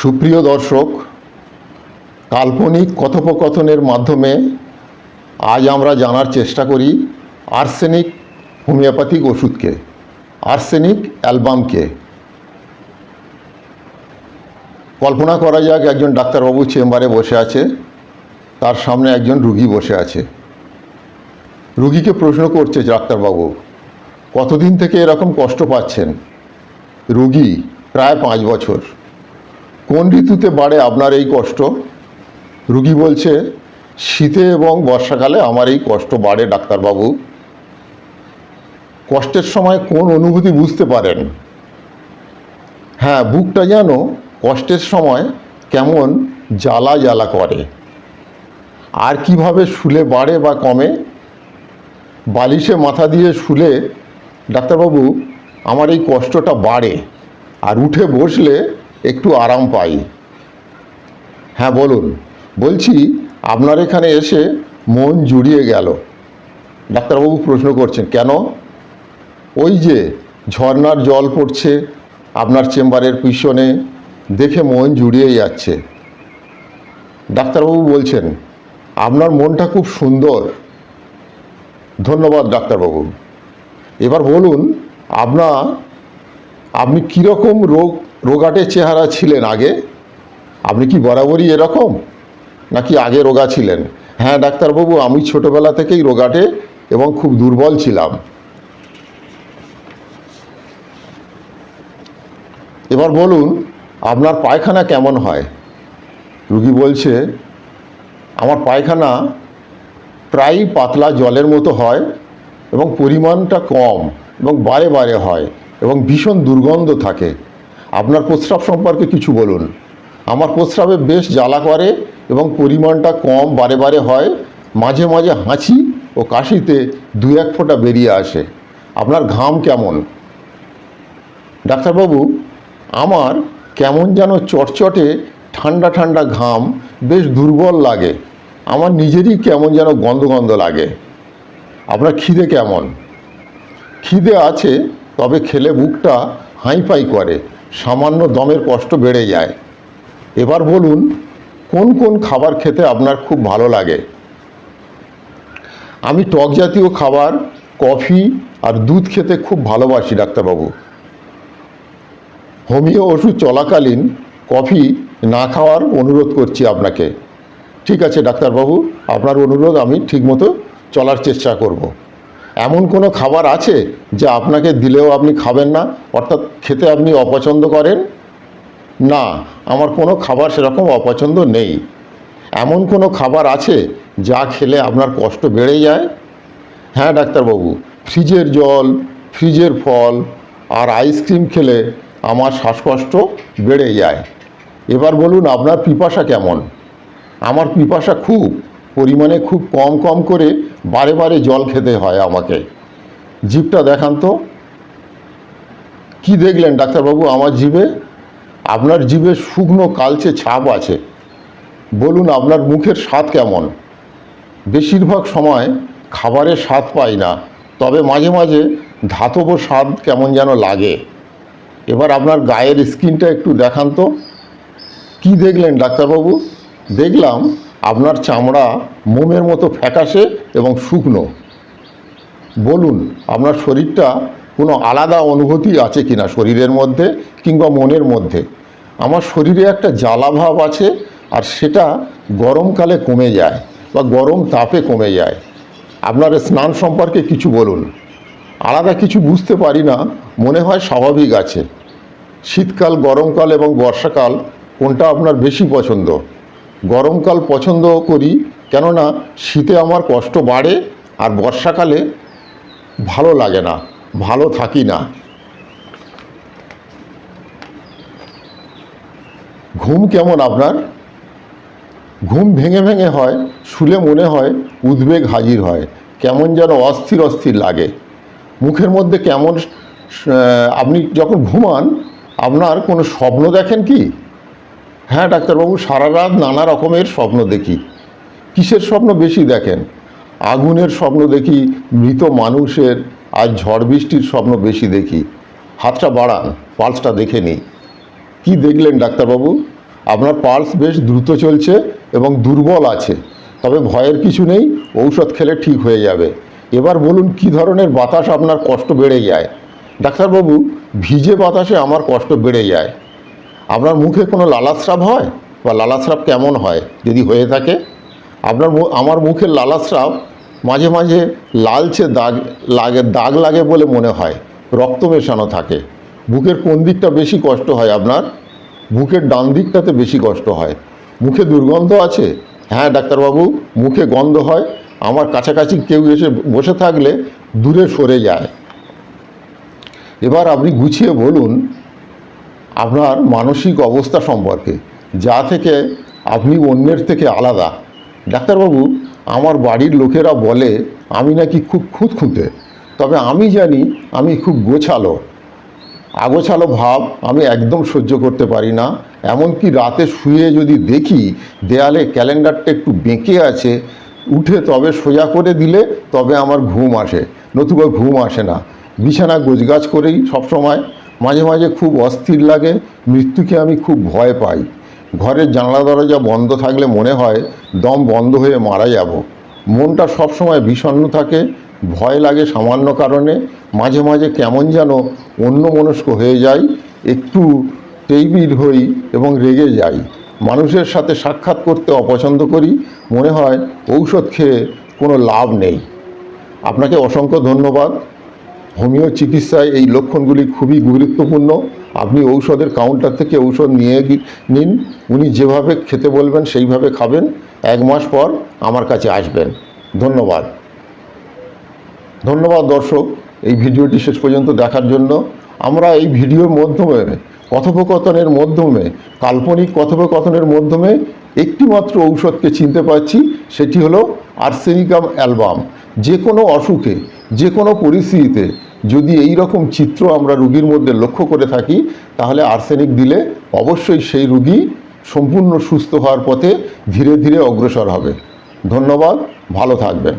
সুপ্রিয় দর্শক, কাল্পনিক কথোপকথনের মাধ্যমে আজ আমরা জানার চেষ্টা করি আর্সেনিক হোমিওপ্যাথিক ওষুধকে, আর্সেনিক অ্যালবামকে। কল্পনা করা যাক, একজন ডাক্তারবাবু চেম্বারে বসে আছে, তার সামনে একজন রুগী বসে আছে। রুগীকে প্রশ্ন করছে ডাক্তারবাবু, কতদিন থেকে এরকম কষ্ট পাচ্ছেন? রুগী প্রায় পাঁচ বছর। কোন ঋতুতে বাড়ে আপনার এই কষ্ট? রুগী বলছে, শীতে এবং বর্ষাকালে আমার এই কষ্ট বাড়ে, ডাক্তারবাবু। কষ্টের সময় কোন অনুভূতি বুঝতে পারেন? হ্যাঁ বুকটা যেন কষ্টের সময় কেমন জ্বালা জ্বালা করে। আর কীভাবে শুলে বাড়ে বা কমে? বালিশে মাথা দিয়ে শুলে, ডাক্তারবাবু, আমার এই কষ্টটা বাড়ে। আর উঠে বসলে একটু আরাম পাই। হ্যাঁ বলুন। বলছি, আপনার এখানে এসে মন জুড়িয়ে গেল। ডাক্তারবাবু প্রশ্ন করছেন, কেন? ওই যে ঝর্নার জল পড়ছে, আপনার চেম্বারের পিছনে দেখে মন জুড়িয়ে যাচ্ছে। ডাক্তারবাবু বলছেন, আপনার মনটা খুব সুন্দর। ধন্যবাদ ডাক্তারবাবু। এবার বলুন, আপনার, আপনি কীরকম রোগ রোগাটে চেহারা ছিলেন আগে। আপনি কি বরাবরই এরকম? নাকি আগে রোগা ছিলেন? হ্যাঁ ডাক্তারবাবু, আমি ছোটোবেলা থেকেই রোগাটে এবং খুব দুর্বল ছিলাম। এবার বলুন, আপনার পায়খানা কেমন হয়? রুগী বলছে, আমার পায়খানা প্রায়ই পাতলা জলের মতো হয় এবং পরিমাণটা কম এবং বারে বারে হয় এবং ভীষণ দুর্গন্ধ থাকে। আপনার প্রস্রাব সম্পর্কে কিছু বলুন। আমার প্রস্রাবে বেশ জ্বালা করে এবং পরিমাণটা কম বারে বারে হয়। মাঝে মাঝে হাঁচি ও কাশিতে দু এক ফোঁটা বেরিয়ে আসে। আপনার ঘাম কেমন? ডাক্তারবাবু, আমার কেমন যেন চটচটে ঠান্ডা ঠান্ডা ঘাম বেশ দুর্বল লাগে। আমার নিজেরই কেমন যেন গন্ধ গন্ধ লাগে। আপনার খিদে কেমন? খিদে আছে, তবে খেলে বুকটা হাইফাই করে। সামান্য দমের কষ্ট বেড়ে যায়। এবার বলুন, কোন কোন খাবার খেতে আপনার খুব ভালো লাগে? আমি টক জাতীয় খাবার, কফি আর দুধ খেতে খুব ভালোবাসি, ডাক্তারবাবু। হোমিও ওষুধ চলাকালীন কফি না খাওয়ার অনুরোধ করছি আপনাকে। ঠিক আছে, ডাক্তারবাবু, আপনার অনুরোধ আমি ঠিকমতো চলার চেষ্টা করব। এমন কোনো খাবার আছে যা আপনাকে দিলেও আপনি খাবেন না? অর্থাৎ খেতে আপনি অপছন্দ করেন? না, আমার কোনো খাবার সেরকম অপছন্দ নেই। এমন কোনো খাবার আছে যা খেলে আপনার কষ্ট বেড়ে যায়? হ্যাঁ ডাক্তারবাবু, ফ্রিজের জল, ফ্রিজের ফল আর আইসক্রিম খেলে আমার শ্বাসকষ্ট বেড়ে যায়। এবার বলুন, আপনার পিপাসা কেমন? আমার পিপাসা খুব, পরিমাণে খুব কম কম করে বারে বারে জল খেতে হয় আমাকে। জিভটা দেখান তো। কি দেখলেন ডাক্তারবাবু? আমার জিভে আপনার জিভে শুকনো কালচে ছাপ আছে। বলুন আপনার মুখের স্বাদ কেমন? বেশিরভাগ সময় খাবারের স্বাদ পাই না, তবে মাঝে মাঝে ধাতব স্বাদ কেমন যেন লাগে। এবার আপনার গায়ের স্কিনটা একটু দেখান তো। কী দেখলেন ডাক্তারবাবু? দেখলাম আপনার চামড়া মোমের মতো ফ্যাকাশে এবং শুকনো। বলুন, আপনার শরীরটা কোনো আলাদা অনুভূতি আছে কি না শরীরের মধ্যে কিংবা মনের মধ্যে? আমার শরীরে একটা জ্বালাভাব আছে আর সেটা গরমকালে কমে যায় বা গরম তাপে কমে যায়। আপনার স্নান সম্পর্কে কিছু বলুন। আলাদা কিছু বুঝতে পারি না, মনে হয় স্বাভাবিক আছে। শীতকাল, গরমকাল এবং বর্ষাকাল কোনটা আপনার বেশি পছন্দ? গরমকাল পছন্দ করি, কেননা শীতে আমার কষ্ট বাড়ে আর বর্ষাকালে ভালো লাগে না, ভালো থাকি না। ঘুম কেমন আপনার? ঘুম ভেঙে ভেঙে হয়, শুলে মনে হয়, উদ্বেগ হাজির হয়, কেমন যেন অস্থির অস্থির লাগে। মুখের মধ্যে কেমন আপনি যখন ঘুমান, আপনার কোনো স্বপ্ন দেখেন কি? হ্যাঁ ডাক্তারবাবু সারা রাত নানা রকমের স্বপ্ন দেখি। কিসের স্বপ্ন বেশি দেখেন? আগুনের স্বপ্ন দেখি, মৃত মানুষের আর ঝড় বৃষ্টির স্বপ্ন বেশি দেখি। হাতটা বাড়ান, পালসটা দেখে নিই। কি দেখলেন ডাক্তারবাবু? আপনার পালস বেশ দ্রুত চলছে এবং দুর্বল আছে। তবে ভয়ের কিছু নেই, ঔষধ খেলে ঠিক হয়ে যাবে। এবার বলুন, কি ধরনের বাতাস আপনার কষ্ট বেড়ে যায়? ডাক্তারবাবু, ভিজে বাতাসে আমার কষ্ট বেড়ে যায়। আপনার মুখে কোনো লালাস্রাব হয়? বা লালাস্রাব কেমন হয়? যদি হয়ে থাকে? আপনার আমার মুখের লালাস্রাব মাঝে মাঝে লালচে দাগ, লাগে দাগ লাগে বলে মনে হয়। রক্ত মেশানো থাকে। বুকের কোন দিকটা বেশি কষ্ট হয় আপনার? বুকের ডান দিকটাতে বেশি কষ্ট হয়। মুখে দুর্গন্ধ আছে? হ্যাঁ ডাক্তারবাবু, মুখে গন্ধ হয়। আমার কাছাকাছি কেউ এসে বসে থাকলে দূরে সরে যায়। এবার আপনি গুছিয়ে বলুন আপনার মানসিক অবস্থা সম্পর্কে, যা থেকে আপনি অন্যের থেকে আলাদা। ডাক্তারবাবু, আমার বাড়ির লোকেরা বলে, আমি নাকি খুব খুঁতখুঁতে। তবে আমি জানি আমি খুব গোছালো। আগোছালো ভাব আমি একদম সহ্য করতে পারি না। এমনকি রাতে শুয়ে যদি দেখি, দেয়ালে ক্যালেন্ডারটা একটু বেঁকে আছে, উঠে তবে সোজা করে দিলে তবে আমার ঘুম আসে। নতুবা ঘুম আসে না। বিছানা গোছগাছ করেই সবসময় মাঝে মাঝে খুব অস্থির লাগে, মৃত্যুকে আমি খুব ভয় পাই। ঘরের জানলা দরজা বন্ধ থাকলে মনে হয় দম বন্ধ হয়ে মারা যাব। মনটা সবসময় বিষণ্ণ থাকে, ভয় লাগে সামান্য কারণে, মাঝে মাঝে কেমন যেন অন্য মনস্ক হয়ে যাই, একটু টেইবির হই এবং রেগে যাই। মানুষের সাথে সাক্ষাৎ করতে অপছন্দ করি, মনে হয় ঔষধ খেয়ে কোনো লাভ নেই। আপনাকে অসংখ্য ধন্যবাদ। হোমিও চিকিৎসায় এই লক্ষণগুলি খুবই গুরুত্বপূর্ণ। আপনি ঔষধের কাউন্টার থেকে ঔষধ নিয়ে নিন। উনি যেভাবে খেতে বলবেন, সেইভাবে খাবেন। এক মাস পর আমার কাছে আসবেন। ধন্যবাদ। ধন্যবাদ দর্শক, এই ভিডিওটি শেষ পর্যন্ত দেখার জন্য। আমরা এই ভিডিওর মাধ্যমে, কথোপকথনের মাধ্যমে, কাল্পনিক কথোপকথনের মাধ্যমে একটিমাত্র ঔষধকে চিনতে পারছি, সেটি হলো আর্সেনিকাম অ্যালবাম। যে কোনো অসুখে, যে কোনো পরিস্থিতিতে যদি এই রকম চিত্র আমরা রুগীর মধ্যে লক্ষ্য করে থাকি, তাহলে আর্সেনিক দিলে অবশ্যই সেই রুগী সম্পূর্ণ সুস্থ হওয়ার পথে ধীরে ধীরে অগ্রসর হবে। ধন্যবাদ, ভালো থাকবেন।